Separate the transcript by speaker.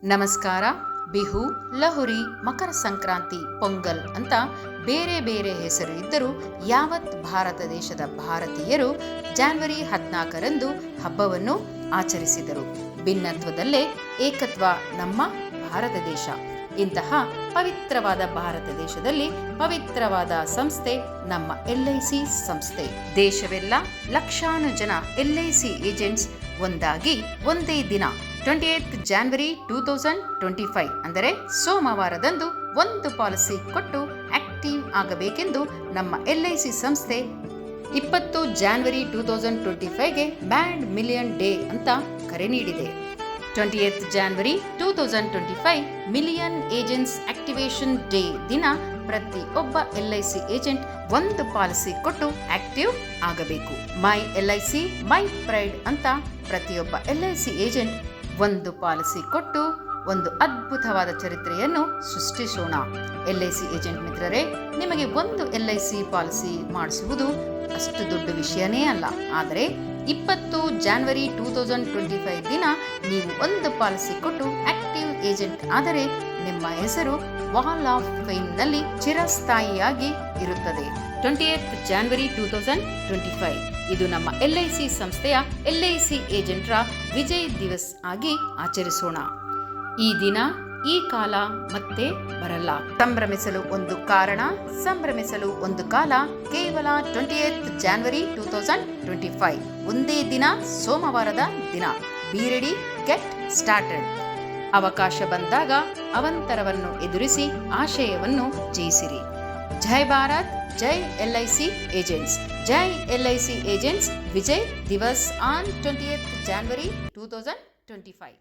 Speaker 1: ನಮಸ್ಕಾರ. ಬಿಹು, ಲಹುರಿ, ಮಕರ ಸಂಕ್ರಾಂತಿ, ಪೊಂಗಲ್ ಅಂತ ಬೇರೆ ಬೇರೆ ಹೆಸರು ಇದ್ದರೂ ಯಾವತ್ ಭಾರತ ದೇಶದ ಭಾರತೀಯರು ಜಾನ್ವರಿ ಹದಿನಾಲ್ಕರಂದು ಹಬ್ಬವನ್ನು ಆಚರಿಸಿದರು. ಭಿನ್ನತ್ವದಲ್ಲೇ ಏಕತ್ವ ನಮ್ಮ ಭಾರತ ದೇಶ. ಇಂತಹ ಪವಿತ್ರವಾದ ಭಾರತ ದೇಶದಲ್ಲಿ ಪವಿತ್ರವಾದ ಸಂಸ್ಥೆ ನಮ್ಮ ಎಲ್ಐಸಿ ಸಂಸ್ಥೆ. ದೇಶವೆಲ್ಲ ಲಕ್ಷಾನು ಜನ ಎಲ್ಐಸಿ ಏಜೆಂಟ್ಸ್ ಒಂದಾಗಿ ಒಂದೇ ದಿನ twenty eighth January two thousand twenty five ಅಂದರೆ ಸೋಮವಾರದಂದು ಒಂದು ಪಾಲಿಸಿ ಕೊಟ್ಟು ಆಕ್ಟಿವ್ ಆಗಬೇಕೆಂದು ನಮ್ಮ ಎಲ್ ಐ ಸಿ ಸಂಸ್ಥೆ ಇಪ್ಪತ್ತು ಜಾನ್ವರಿ ಟೂ ತೌಸಂಡ್ ಟ್ವೆಂಟಿ ಫೈವ್ಗೆ ಬ್ಯಾಂಡ್ ಮಿಲಿಯನ್ ಡೇ ಅಂತ ಕರೆ ನೀಡಿದೆ. Twenty eighth January two thousand twenty five million agents activation day ದಿನ ಪ್ರತಿಯೊಬ್ಬ ಎಲ್ ಐ ಸಿ ಏಜೆಂಟ್ ಒಂದು ಪಾಲಿಸಿ ಕೊಟ್ಟು ಆಕ್ಟಿವ್ ಆಗಬೇಕು. My L I C my pride ಅಂತ ಪ್ರತಿಯೊಬ್ಬ ಎಲ್ ಐ ಸಿ ಏಜೆಂಟ್ ಒಂದು ಪಾಲಿಸಿ ಕೊಟ್ಟು ಒಂದು ಅದ್ಭುತವಾದ ಚರಿತ್ರೆಯನ್ನು ಸೃಷ್ಟಿಸೋಣ. ಎಲ್ ಐ ಸಿ ಏಜೆಂಟ್ ಮಿತ್ರರೇ, ನಿಮಗೆ ಒಂದು ಎಲ್ ಐ ಸಿ ಪಾಲಿಸಿ ಮಾಡಿಸುವುದು ಅಷ್ಟು ದೊಡ್ಡ ವಿಷಯನೇ ಅಲ್ಲ. ಆದರೆ ಇಪ್ಪತ್ತು January two thousand twenty five ದಿನ ನೀವು ಒಂದು ಪಾಲಿಸಿ ಕೊಟ್ಟು ಏಜೆಂಟ್. ಆದರೆ ನಿಮ್ಮ ಹೆಸರು ವಾಲ್ ಆಫ್ ಫೇಮ್ನಲ್ಲಿ ಚಿರಸ್ಥಾಯಿಯಾಗಿ ಇರುತ್ತದೆ. Twenty eighth January two thousand twenty five. ಇದು ನಮ್ಮ ಎಲ್ ಐ ಸಿ ಸಂಸ್ಥೆಯ ಎಲ್ ಐ ಸಿ ಏಜೆಂಟ್ರ ವಿಜಯ್ ದಿವಸ್ ಆಗಿ ಆಚರಿಸೋಣ. ಈ ದಿನ, ಈ ಕಾಲ ಮತ್ತೆ ಬರಲ್ಲ. ಸಂಭ್ರಮಿಸಲು ಒಂದು ಕಾರಣ, ಸಂಭ್ರಮಿಸಲು ಒಂದು ಕಾಲ ಕೇವಲ twenty eighth January two thousand twenty five. ಒಂದೇ ದಿನ ಸೋಮವಾರದ ದಿನ. Be ready, get started. ಅವಕಾಶ ಬಂದಾಗ ಅವಂತರವನ್ನು ಎದುರಿಸಿ ಆಶಯವನ್ನು ಜಯಿಸಿರಿ. ಜೈ ಭಾರತ್, ಜೈ L I C agents. Jai L I C agents, Vijay Diwas on twenty January two thousand twenty five